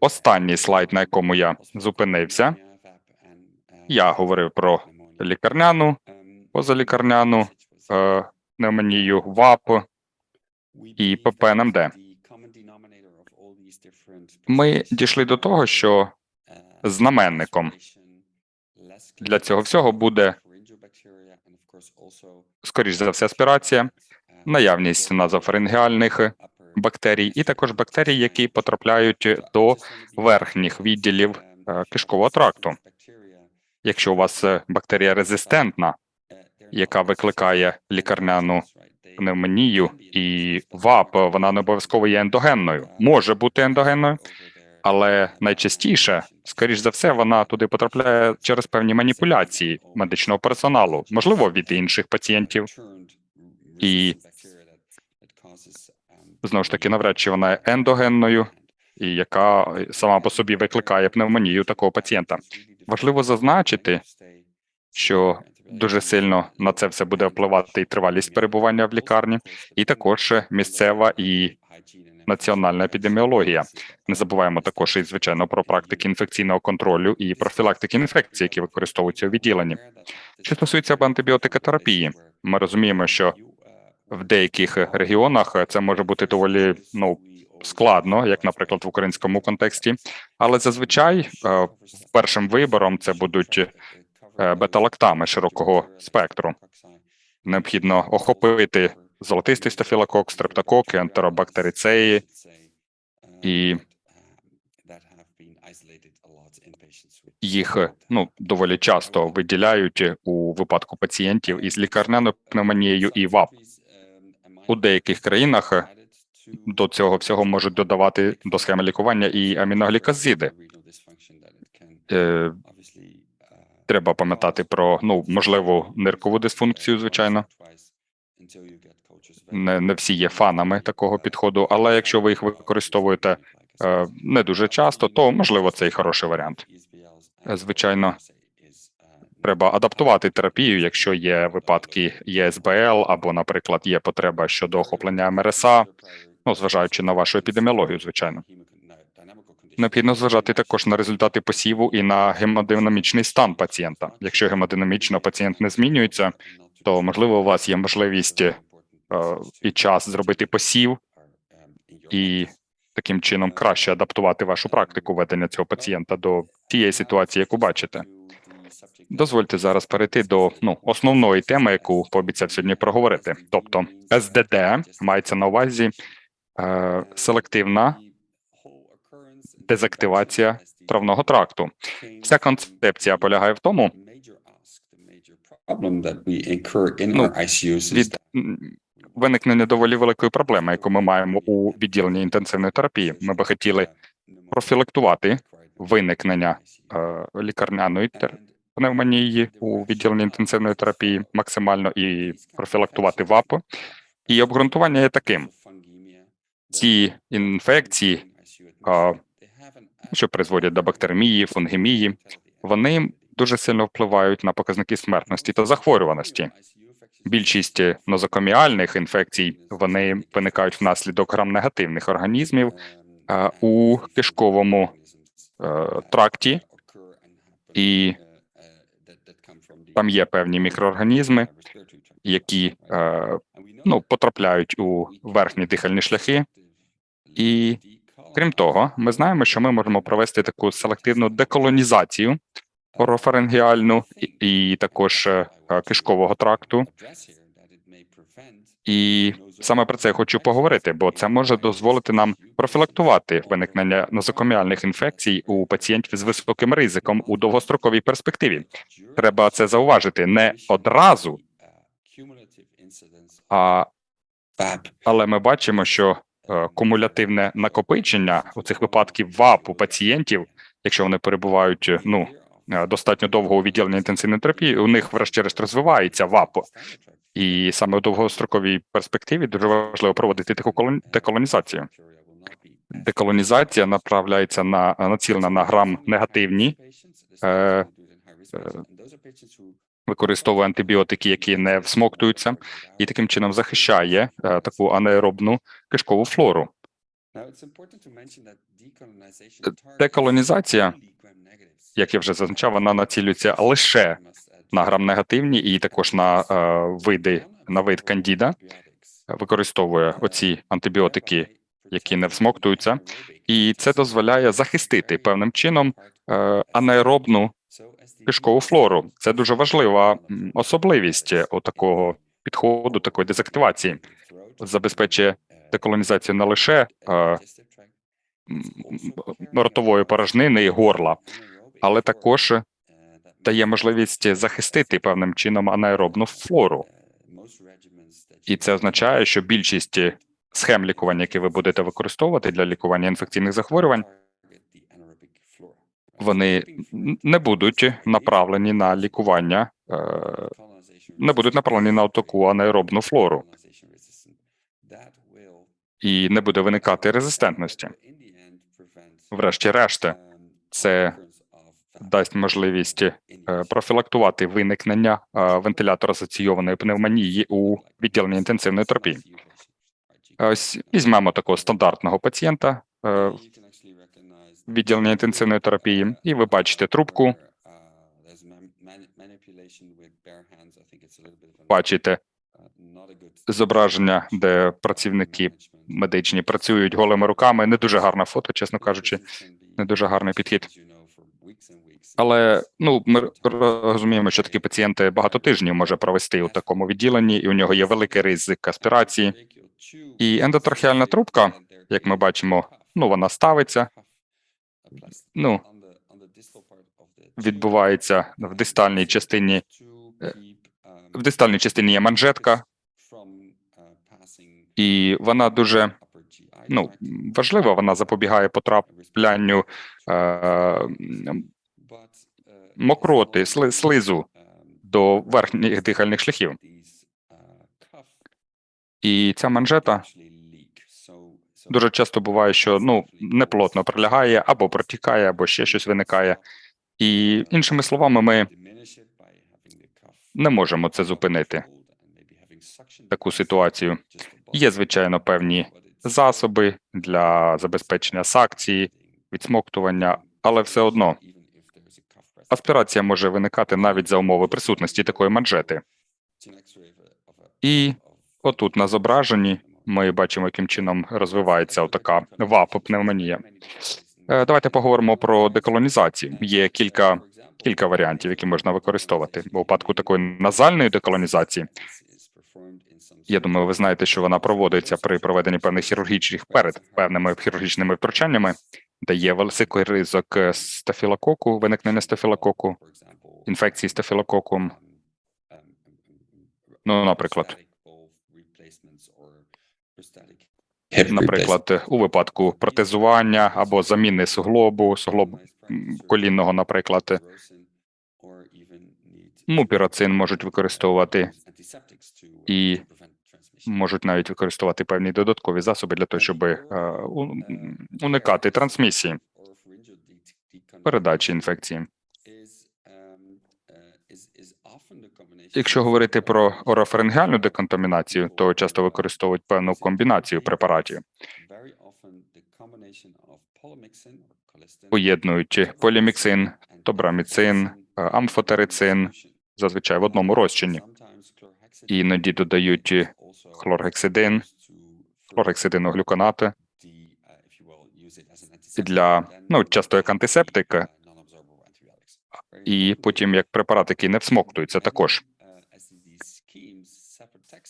останній слайд, на якому я зупинився. Я говорив про лікарняну, позалікарняну е, пневмонію, ВАП і ППНМД. Ми дійшли до того, що знаменником для цього всього буде, скоріш за все, аспірація, наявність назофарингеальних бактерій, і також бактерій, які потрапляють до верхніх відділів е, кишкового тракту. Якщо у вас е, бактерія резистентна, яка викликає лікарняну пневмонію і ВАП, вона не обов'язково є ендогенною, може бути ендогенною, але найчастіше, скоріш за все, вона туди потрапляє через певні маніпуляції медичного персоналу, можливо, від інших пацієнтів. І знову ж таки, навряд чи вона є ендогенною, і яка сама по собі викликає пневмонію такого пацієнта. Важливо зазначити, що дуже сильно на це все буде впливати і тривалість перебування в лікарні, і також місцева і національна епідеміологія. Не забуваємо також і звичайно про практики інфекційного контролю і профілактики інфекцій, які використовуються у відділенні. Що стосується антибіотикотерапії, ми розуміємо, що в деяких регіонах це може бути доволі ну складно, як, наприклад, в українському контексті, але зазвичай е, першим вибором це будуть е, бета-лактами широкого спектру. Необхідно охопити золотистий стафілокок, стрептококи, ентеробактерицеї і їх ну доволі часто виділяють у випадку пацієнтів із лікарняною пневмонією і ВАП. У деяких країнах до цього всього можуть додавати до схеми лікування і аміноглікозиди. Е, Треба пам'ятати про ну можливу ниркову дисфункцію, звичайно. Не, не всі є фанами такого підходу, але якщо ви їх використовуєте е, не дуже часто, то можливо це і хороший варіант. Е, Звичайно, треба адаптувати терапію, якщо є випадки ЄСБЛ або, наприклад, є потреба щодо охоплення МРСА, ну зважаючи на вашу епідеміологію, звичайно. Необхідно зважати також на результати посіву і на гемодинамічний стан пацієнта. Якщо гемодинамічно пацієнт не змінюється, то можливо у вас є можливість е, і час зробити посів і таким чином краще адаптувати вашу практику ведення цього пацієнта до тієї ситуації, яку бачите. Дозвольте зараз перейти до ну основної теми, яку пообіцяв сьогодні проговорити. Тобто СДД мається на увазі е, селективна дезактивація травного тракту. Вся концепція полягає в тому, Ну, від виникнення доволі великої проблеми, яку ми маємо у відділенні інтенсивної терапії. Ми би хотіли профілактувати виникнення е, лікарняної пневмонії у відділенні інтенсивної терапії максимально і профілактувати ВАП. І обґрунтування є таким: ці інфекції, що призводять до бактеремії, фунгемії, вони дуже сильно впливають на показники смертності та захворюваності. Більшість нозокоміальних інфекцій вони виникають внаслідок грам-негативних організмів у кишковому е, тракті, і там є певні мікроорганізми, які е, ну, потрапляють у верхні дихальні шляхи. І крім того, ми знаємо, що ми можемо провести таку селективну деколонізацію орофарингіальну і, також е, кишкового тракту. І саме про це я хочу поговорити, бо це може дозволити нам профілактувати виникнення нозокоміальних інфекцій у пацієнтів з високим ризиком у довгостроковій перспективі. Треба це зауважити не одразу, а але ми бачимо, що е, кумулятивне накопичення у цих випадків ВАП у пацієнтів, якщо вони перебувають е, ну е, достатньо довго у відділенні інтенсивної терапії, у них врешті-решт розвивається ВАП. І саме у довгостроковій перспективі дуже важливо проводити таку колон- деколонізацію. Деколонізація направляється на націлена на грам негативні, е, е, використовує антибіотики, які не всмоктуються, і таким чином захищає е, таку анаеробну кишкову флору. Деколонізація, як я вже зазначав, вона націлюється лише на грам-негативні і також на е, види на вид кандіда, використовує оці антибіотики, які не всмоктуються, і це дозволяє захистити певним чином е, анаеробну кишкову флору. Це дуже важлива особливість такого підходу, такої дезактивації. Забезпечує деколонізацію не лише е, ротової порожнини і горла, але також дає можливість захистити певним чином анаеробну флору. І це означає, що більшість схем лікування, які ви будете використовувати для лікування інфекційних захворювань, вони не будуть направлені на лікування, е, не будуть направлені на таку анаеробну флору, і не буде виникати резистентності. Врешті-решт, це дасть можливість е, профілактувати виникнення е, вентилятор асоційованої пневмонії у відділенні інтенсивної терапії. Ось візьмемо такого стандартного пацієнта е, відділення інтенсивної терапії, і ви бачите трубку, бачите зображення, де працівники медичні працюють голими руками. Не дуже гарне фото, чесно кажучи, не дуже гарний підхід. Але ну ми розуміємо, що такі пацієнти багато тижнів може провести у такому відділенні, і у нього є великий ризик аспірації. І ендотрахеальна трубка, як ми бачимо, ну вона ставиться, ну відбувається в дистальній частині. е, В дистальній частині є манжетка, і вона дуже ну важлива. Вона запобігає потраплянню мокроти, сли- слизу до верхніх дихальних шляхів. І ця манжета дуже часто буває, що ну неплотно прилягає або протікає, або ще щось виникає. І іншими словами, ми не можемо це зупинити. Таку ситуацію є, звичайно, певні засоби для забезпечення сакції, відсмоктування, але все одно аспірація може виникати навіть за умови присутності такої манжети. І отут на зображенні ми бачимо, яким чином розвивається така ВАП-пневмонія. Е, Давайте поговоримо про деколонізацію. Є кілька кілька варіантів, які можна використовувати. У випадку такої назальної деколонізації, я думаю, ви знаєте, що вона проводиться при проведенні певних хірургічних перед певними хірургічними втручаннями, де є великий ризик стафілококу, виникнення стафілококу, інфекції стафілококом. Ну, наприклад, наприклад, у випадку протезування або заміни суглобу, м, колінного, наприклад, мупірацин можуть використовувати. І можуть навіть використовувати певні додаткові засоби для того, щоб е, уникати трансмісії, передачі інфекції. Якщо говорити про орофарингеальну деконтамінацію, то часто використовують певну комбінацію препаратів. Поєднують поліміксин, тобраміцин, е, амфотерицин, зазвичай в одному розчині. Іноді додають хлоргексидин, хлоргексидиноглюконати для ну часто як антисептик, і потім як препарат, який не всмоктується, також.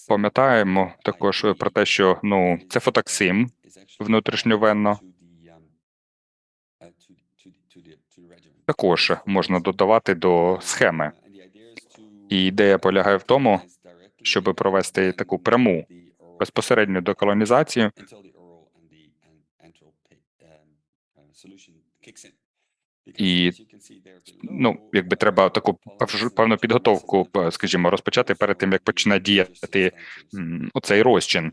Пам'ятаємо також про те, що ну цефотаксим внутрішньовенно. Також можна додавати до схеми. І ідея полягає в тому, щоб провести таку пряму безпосередню деколонізацію, І, ну якби треба таку певну підготовку, скажімо, розпочати перед тим, як почне діяти оцей розчин.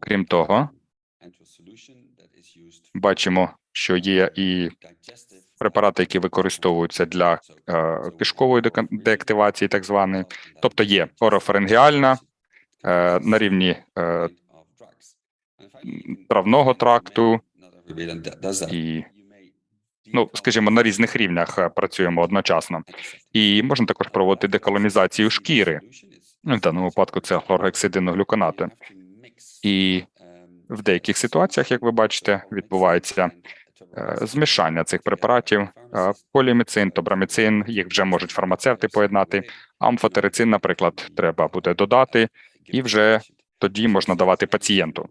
Крім того, бачимо, що є і препарати, які використовуються для е, кишкової деактивації, так званої, тобто є орофарингеальна е, на рівні е, травного тракту і, ну, скажімо, на різних рівнях працюємо одночасно. І можна також проводити деколонізацію шкіри. Ну, В даному випадку це хлоргексидиноглюконати. І в деяких ситуаціях, як ви бачите, відбувається змішання цих препаратів. Е, Поліміцин, тобраміцин, їх вже можуть фармацевти поєднати. Амфотерицин, наприклад, треба буде додати, і вже тоді можна давати пацієнту.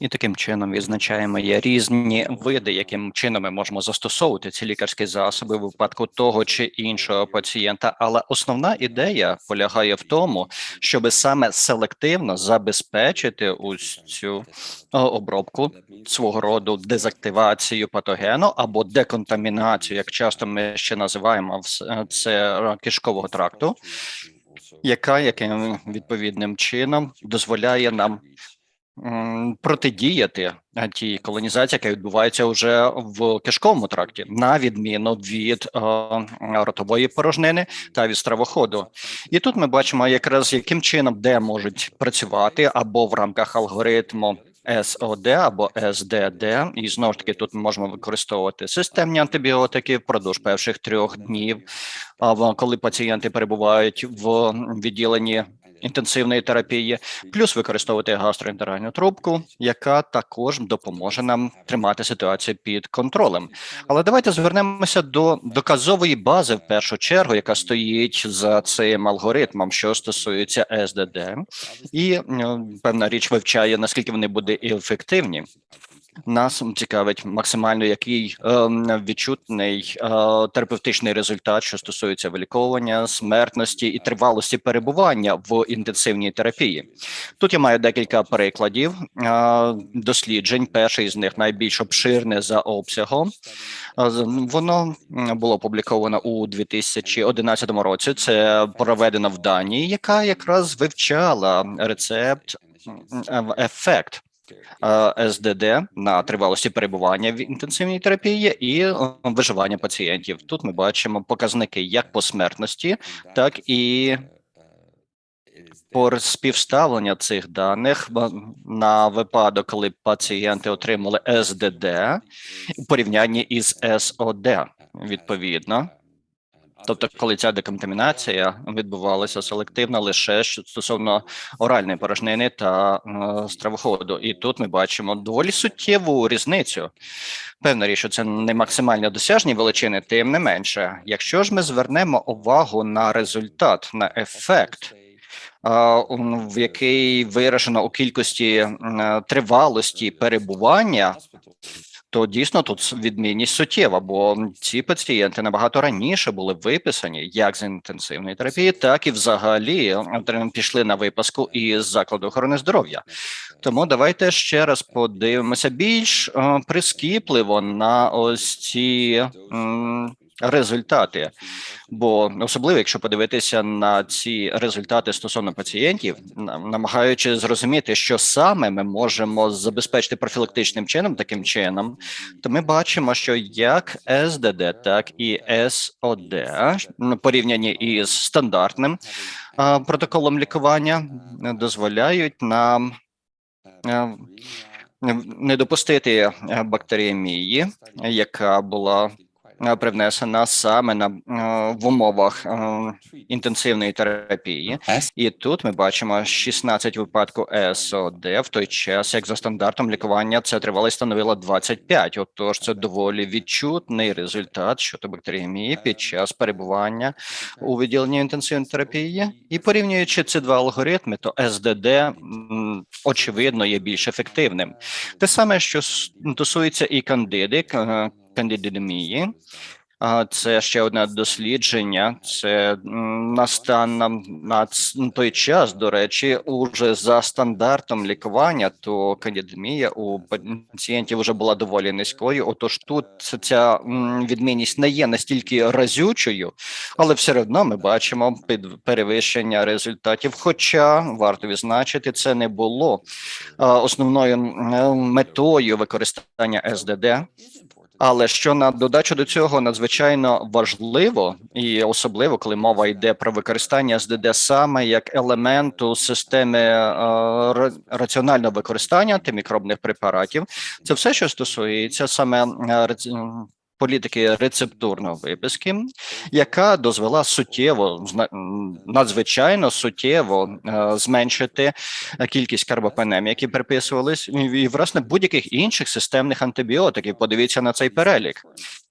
І таким чином відзначаємо є різні види, яким чином ми можемо застосовувати ці лікарські засоби в випадку того чи іншого пацієнта. Але основна ідея полягає в тому, щоб саме селективно забезпечити ось цю обробку свого роду дезактивацію патогену або деконтамінацію, як часто ми ще називаємо це кишкового тракту, яка яким відповідним чином дозволяє нам протидіяти е, тій колонізації, яка відбувається вже в кишковому тракті, на відміну від е, ротової порожнини та від стравоходу. І тут ми бачимо якраз яким чином де можуть працювати або в рамках алгоритму. СОД або СДД, і знову ж таки тут ми можемо використовувати системні антибіотики впродовж перших трьох днів. Коли пацієнти перебувають в відділенні інтенсивної терапії, плюс використовувати гастроентеральну трубку, яка також допоможе нам тримати ситуацію під контролем. Але давайте звернемося до доказової бази в першу чергу, яка стоїть за цим алгоритмом, що стосується СДД, і певна річ вивчає наскільки вони будуть ефективні. Нас цікавить максимально який е, відчутний е, терапевтичний результат, що стосується виліковування, смертності і тривалості перебування в інтенсивній терапії. Тут я маю декілька прикладів е, досліджень. Перший з них найбільш обширне за обсягом. Е, Воно було опубліковано у 2011 році. Це проведено в Данії, яка якраз вивчала рецепт ефект СДД на тривалості перебування в інтенсивній терапії і е, виживання пацієнтів. Тут ми бачимо показники як по смертності, так і по співставлення цих даних на випадок, коли пацієнти отримали СДД у порівнянні із СОД, відповідно. Тобто, коли ця деконтамінація відбувалася селективно лише стосовно оральної порожнини та е, стравоходу, і тут ми бачимо доволі суттєву різницю. Певна річ, що це не максимально досяжні величини, тим не менше, якщо ж ми звернемо увагу на результат, на ефект, а, в який виражено у кількості тривалості перебування, то дійсно тут відмінність суттєва, бо ці пацієнти набагато раніше були виписані як з інтенсивної терапії, так і взагалі пішли на випаску із закладу охорони здоров'я. Тому давайте ще раз подивимося більш е, прискіпливо на ось ці результати. Бо особливо, якщо подивитися на ці результати стосовно пацієнтів, нам- намагаючи зрозуміти, що саме ми можемо забезпечити профілактичним чином, таким чином, то ми бачимо, що як СДД, так і СОД ну, порівняні із стандартним протоколом лікування дозволяють нам не допустити бактеріемії, яка була привнесена саме на е, в умовах е, інтенсивної терапії. І тут ми бачимо 16 випадків СОД, в той час, як за стандартом лікування це тривалість становила 25. Отож, це доволі відчутний результат щодо бактеріемії під час перебування у відділенні інтенсивної терапії. І порівнюючи ці два алгоритми, то СДД очевидно є більш ефективним. Те саме, що стосується і кандиди, к- кандидидемії. А це ще одне дослідження. Це на стан на, на той час, до речі, уже за стандартом лікування, то кандидемія у пацієнтів вже була доволі низькою. Отож, тут ця відмінність не є настільки разючою, але все одно ми бачимо під перевищення результатів. Хоча варто відзначити, це не було основною метою використання СДД. Але що на додачу до цього надзвичайно важливо, і особливо коли мова йде про використання СДД саме як елементу системи е, раціонального використання антимікробних препаратів, це все, що стосується саме е, політики рецептурного виписки, яка дозвела суттєво надзвичайно суттєво е, зменшити кількість карбопенем, які приписувались, і, власне будь-яких інших системних антибіотиків. Подивіться на цей перелік.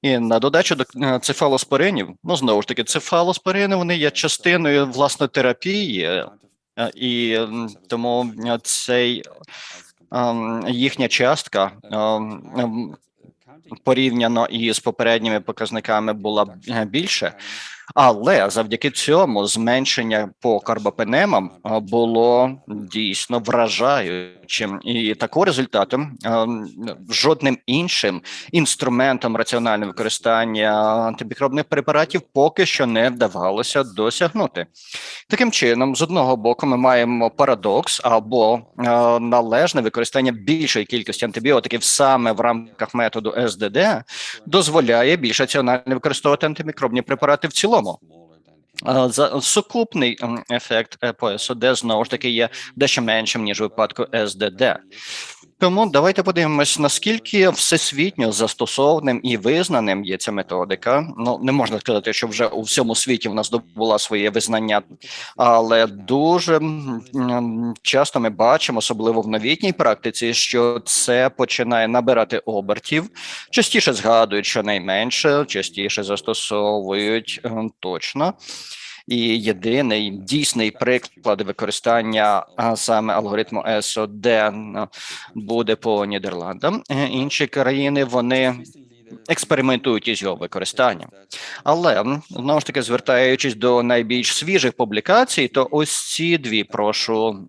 І на додачу до е, цефалоспоринів, ну знову ж таки, цефалоспорини вони є частиною власне терапії, е, і тому цей ем, їхня частка ем, ем, порівняно із попередніми показниками була е, більше. Але завдяки цьому зменшення по карбопенемам було дійсно вражаючим, і такого результату жодним іншим інструментом раціонального використання антимікробних препаратів поки що не вдавалося досягнути. Таким чином, з одного боку, ми маємо парадокс або належне використання більшої кількості антибіотиків саме в рамках методу СДД дозволяє більш раціонально використовувати антимікробні препарати в цілому. За сукупний ефект е, по СОД знову ж таки є дещо меншим ніж у випадку СДД. Тому давайте подивимось, наскільки всесвітньо застосованим і визнаним є ця методика. Ну не можна сказати, що вже у всьому світі вона здобула своє визнання, але дуже часто ми бачимо, особливо в новітній практиці, що це починає набирати обертів. Частіше згадують щонайменше, частіше застосовують е, точно. І єдиний дійсний приклад використання саме алгоритму СОД буде по Нідерландам. Е, Інші країни вони експериментують із його використанням. Але знову ж таки, звертаючись до найбільш свіжих публікацій, то ось ці дві прошу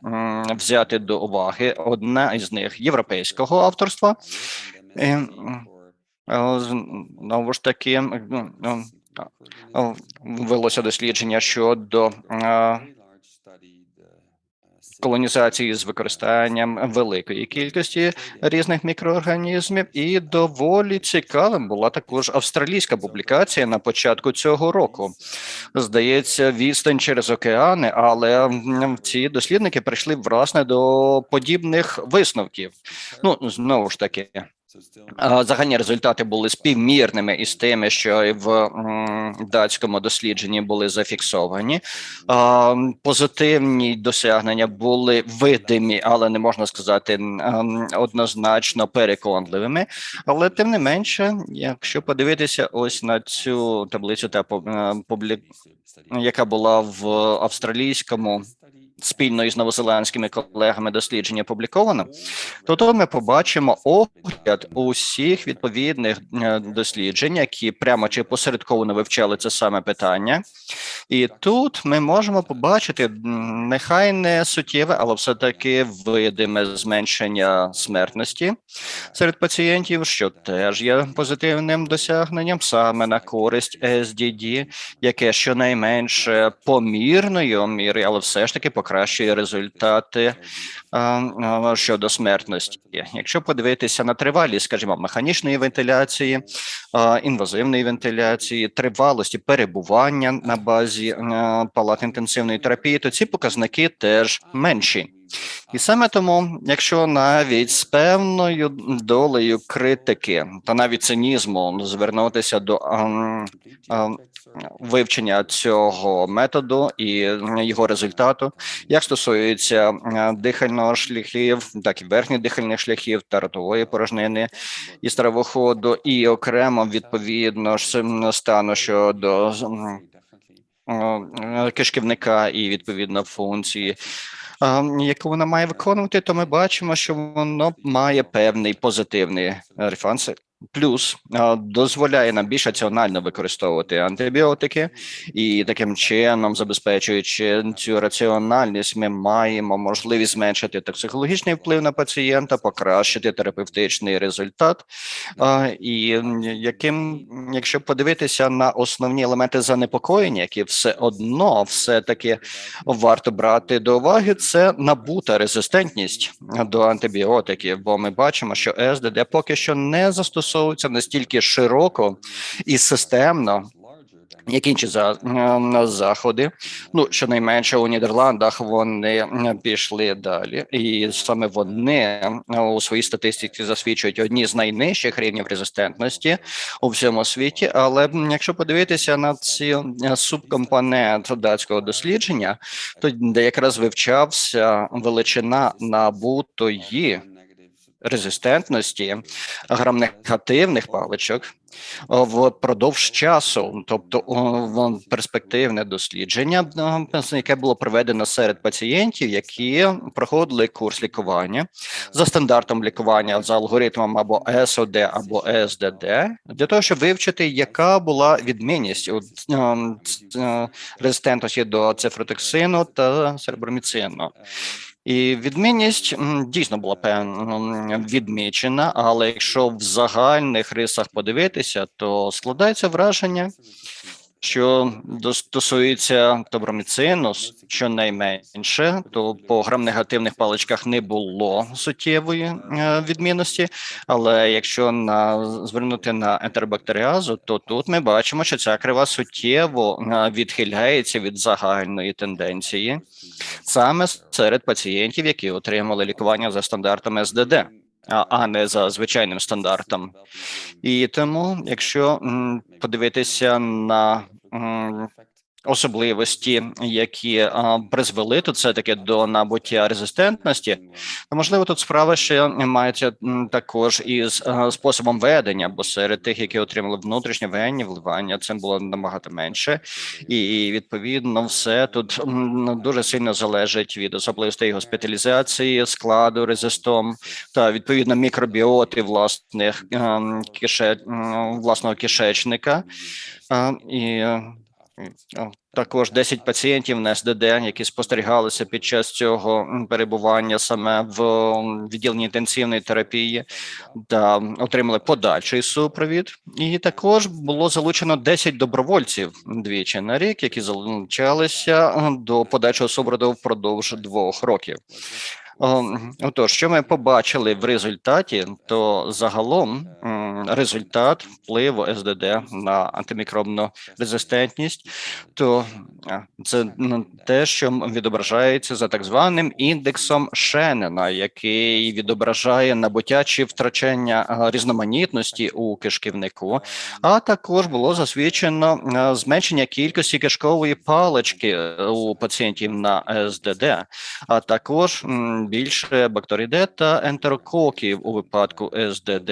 взяти до уваги. Одна із них європейського авторства. Е, Знову ж таки, велося дослідження щодо колонізації з використанням великої кількості різних мікроорганізмів, і доволі цікавим була також австралійська публікація на початку цього року. Здається, відстань через океани, але ці дослідники прийшли власне до подібних висновків. Ну знову ж таки, Загальні результати були співмірними із тими, що в датському дослідженні були зафіксовані. Позитивні досягнення були видимі, але не можна сказати ем, однозначно переконливими. Але тим не менше, якщо подивитися ось на цю таблицю та е, публі... яка була в австралійському спільно із новозеландськими колегами дослідження опубліковано, то тут ми побачимо огляд усіх відповідних е, досліджень, які прямо чи посередковано вивчали це саме питання. І тут ми можемо побачити нехай не суттєве, але все таки видиме зменшення смертності серед пацієнтів, що теж є позитивним досягненням саме на користь SDD, яке щонайменше помірною міри, але все ж таки покращує результати а, а, щодо смертності. Якщо подивитися на тривалість, скажімо, механічної вентиляції, інвазивної вентиляції, тривалості перебування на базі палат інтенсивної терапії, то ці показники теж менші. І саме тому, якщо навіть з певною долею критики та навіть цинізму звернутися до ам, ам, вивчення цього методу і його результату, як стосується е, дихального шляхів, так і верхніх дихальних шляхів та ротової порожнини і стравоходу, і окремо відповідно ж стану щодо е, кишківника і відповідно функції. А, Яку вона має виконувати, то ми бачимо, що воно має певний позитивний рефанс. Плюс дозволяє нам більш раціонально використовувати антибіотики, і таким чином, забезпечуючи цю раціональність, ми маємо можливість зменшити токсикологічний вплив на пацієнта, покращити терапевтичний результат. І яким, якщо подивитися на основні елементи занепокоєння, які все одно все таки варто брати до уваги, це набута резистентність до антибіотиків, бо ми бачимо, що СДД поки що не застосовує застосовуються настільки широко і системно, як інші за, е, заходи. Ну, щонайменше у Нідерландах вони е, пішли далі, і саме вони е, у своїй статистиці засвідчують одні з найнижчих рівнів резистентності у всьому світі. Але якщо подивитися на ці е, субкомпонент датського дослідження, то де якраз вивчався величина набутої резистентності грамнегативних паличок впродовж часу, тобто перспективне дослідження, яке було проведено серед пацієнтів, які проходили курс лікування за стандартом лікування за алгоритмом або СОД або СДД, для того, щоб вивчити, яка була відмінність у резистентності до цифротоксину та серброміцину. І відмінність дійсно була певно відмічена, але якщо в загальних рисах подивитися, то складається враження, що стосується тоброміцину, щонайменше, то по грамнегативних паличках не було суттєвої е, відмінності. Але якщо на звернути на ентеробактеріазу, то тут ми бачимо, що ця крива суттєво е, відхиляється від загальної тенденції саме серед пацієнтів, які отримали лікування за стандартом СДД, а, не за звичайним стандартом. І тому, якщо подивитися на особливості, які а, призвели тут все таки до набуття резистентності, то можливо тут справа ще мається також із а, способом ведення, бо серед тих, які отримали внутрішнє венні вливання, це було набагато менше, і відповідно все тут дуже сильно залежить від особливостей госпіталізації, складу резистом та відповідно мікробіоти власних ем, кише, власного кишечника. І е, е, також 10 пацієнтів на СДД, які спостерігалися під час цього перебування саме в відділенні інтенсивної терапії, та отримали подальший супровід. І також було залучено 10 добровольців двічі на рік, які залучалися до подальшого супроводу впродовж двох років. О, Отож, що ми побачили в результаті, то загалом результат впливу СДД на антимікробну резистентність, то це те, що відображається за так званим індексом Шеннена, який відображає набуття чи втрачання різноманітності у кишківнику, а також було засвідчено зменшення кількості кишкової палички е, у пацієнтів на СДД. А також більше бактерій та ентерококів у випадку СДД.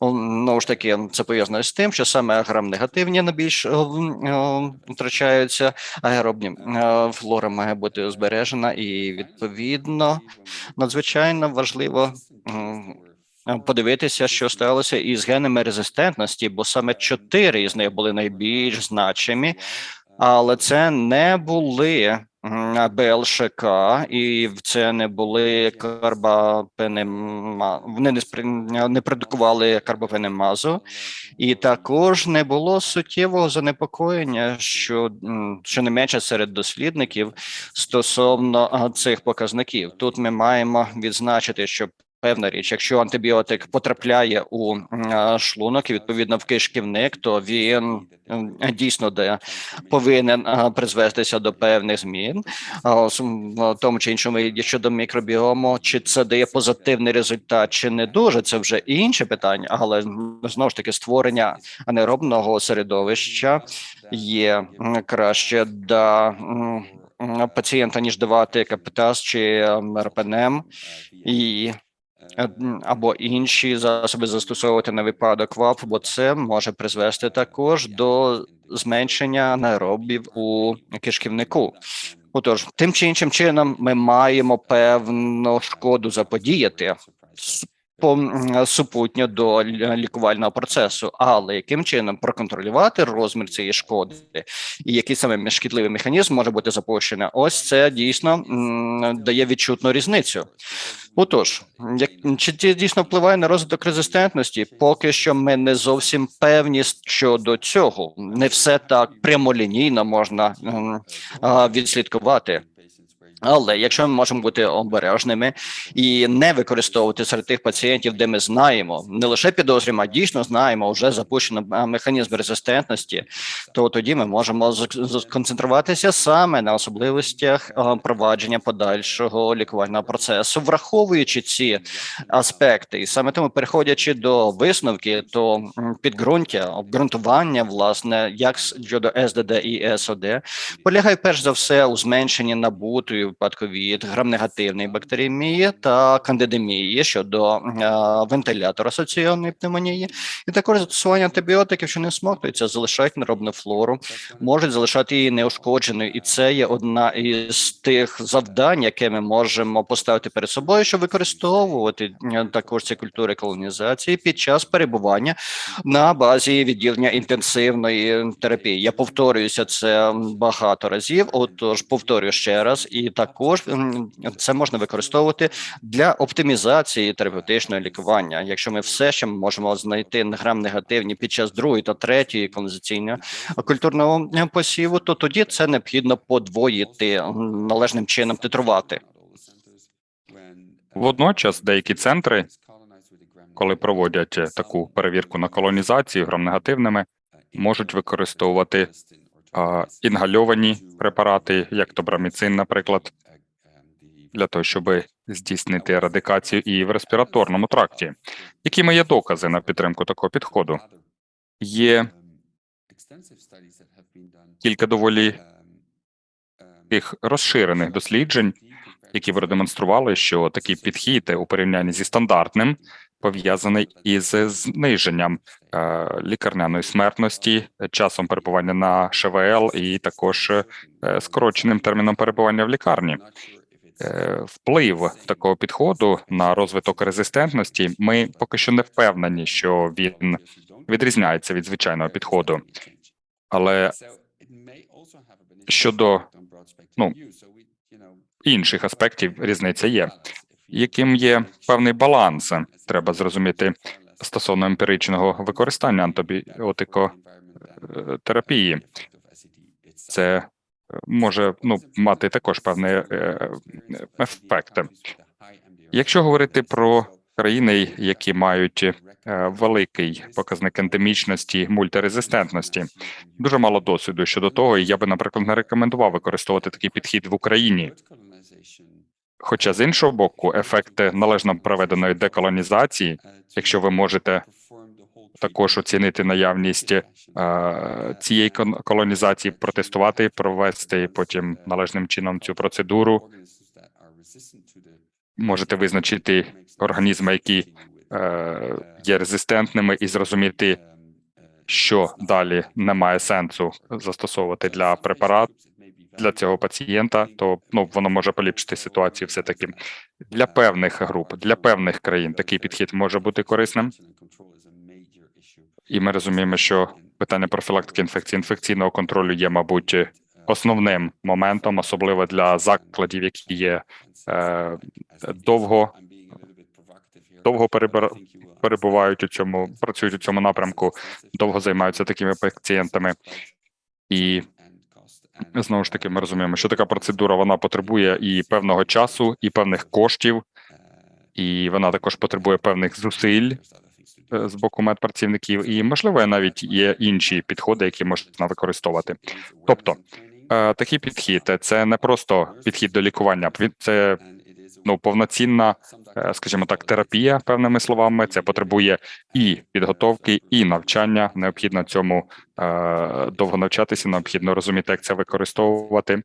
Знову ж таки, це пов'язано з тим, що саме грам-негативні найбільш о, втрачаються, аеробні е, флора має бути збережена, і відповідно надзвичайно важливо. Подивитися, що сталося із генами резистентності, бо саме чотири із них були найбільш значимі, але це не були БЛШК, і це не були карбапенема, вони не спри- не продукували карбопенемазу, і також не було суттєвого занепокоєння, що щонайменше серед дослідників стосовно цих показників. Тут ми маємо відзначити, що Певна річ, якщо антибіотик потрапляє у шлунок і відповідно в кишківник, то він дійсно де повинен призвестися до певних змін в тому чи іншому щодо мікробіому, чи це дає позитивний результат, чи не дуже. Це вже інше питання, але знову ж таки створення анеробного середовища є краще м, пацієнта ніж давати капітаз чи РПНМ і е, або інші засоби застосовувати на випадок ВАП, бо це може призвести також до зменшення анаеробів у кишківнику. Отож, тим чи іншим чином ми маємо певну шкоду заподіяти супутньо до лікувального процесу, але яким чином проконтролювати розмір цієї шкоди і який саме шкідливий механізм може бути запущений, ось це дійсно дає відчутну різницю. Отож, як чи це дійсно впливає на розвиток резистентності? Поки що ми не зовсім певні щодо цього. Не все так прямолінійно можна відслідкувати. Але якщо ми можемо бути обережними і не використовувати серед тих пацієнтів, де ми знаємо, не лише підозрюємо, а дійсно знаємо, вже запущено механізм резистентності, то тоді ми можемо сконцентруватися саме на особливостях провадження подальшого лікувального процесу, враховуючи ці аспекти, і саме тому, переходячи до висновки, то підґрунтя, обґрунтування, власне, як щодо СДД і СОД, полягає перш за все у зменшенні набутої в випадку від грамнегативної бактеріємії та кандидемії щодо е, вентилятор асоційованої пневмонії, і також застосування антибіотиків, що не всмоктуються, залишають неробну флору, можуть залишати її неушкодженою, і це є одна із тих завдань, яке ми можемо поставити перед собою, щоб використовувати е, також ці культури колонізації під час перебування на базі відділення інтенсивної терапії. Я повторююся це багато разів. Отож, повторюю ще раз, і також це можна використовувати для оптимізації терапевтичного лікування. Якщо ми все ще можемо знайти грам негативні під час другої та третьої колонізаційного культурного е, посіву, то тоді це необхідно подвоїти належним чином титрувати. Водночас деякі центри, коли проводять е, таку перевірку на колонізацію грамнегативними, можуть використовувати інгальовані препарати, як добраміцин, наприклад, для того, щоб здійснити ерадикацію і в респіраторному тракті. Якими є докази на підтримку такого підходу? Є кілька доволі таких розширених досліджень, які продемонстрували, що такий підхід у порівнянні зі стандартним пов'язаний із зниженням е, лікарняної смертності, часом перебування на ШВЛ і також е, скороченим терміном перебування в лікарні. Е, Вплив такого підходу на розвиток резистентності ми поки що не впевнені, що він відрізняється від звичайного підходу. Але щодо ну, інших аспектів різниця є. Яким є певний баланс, треба зрозуміти стосовно емпіричного використання антибіотикотерапії. Це е, може ну, мати також певний е, ефект. Якщо говорити про країни, які мають е, великий показник ендемічності, мультирезистентності, дуже мало досвіду щодо того, і я би, наприклад, не рекомендував використовувати такий підхід в Україні. Хоча з іншого боку, ефект належно проведеної деколонізації, якщо ви можете також оцінити наявність е, цієї колонізації, протестувати, провести потім належним чином цю процедуру, можете визначити організми, які е, є резистентними, і зрозуміти, що далі немає сенсу застосовувати для препарат для цього пацієнта, то ну воно може поліпшити ситуацію. Все таки для певних груп, для певних країн такий підхід може бути корисним. І ми розуміємо, що питання профілактики інфекції інфекційного контролю є, мабуть, основним моментом, особливо для закладів, які є е, довго довго перебувають у цьому, працюють у цьому напрямку, довго займаються такими пацієнтами. І знову ж таки, ми розуміємо, що така процедура вона потребує і певного часу, і певних коштів, і вона також потребує певних зусиль е, з боку медпрацівників, і можливо навіть є інші підходи, які можна використовувати. Тобто, е, такий підхід це не просто підхід до лікування, це ну повноцінна, е, скажімо так, терапія певними словами. Це потребує і підготовки, і навчання. Необхідно цьому е, довго навчатися, необхідно розуміти, як це використовувати.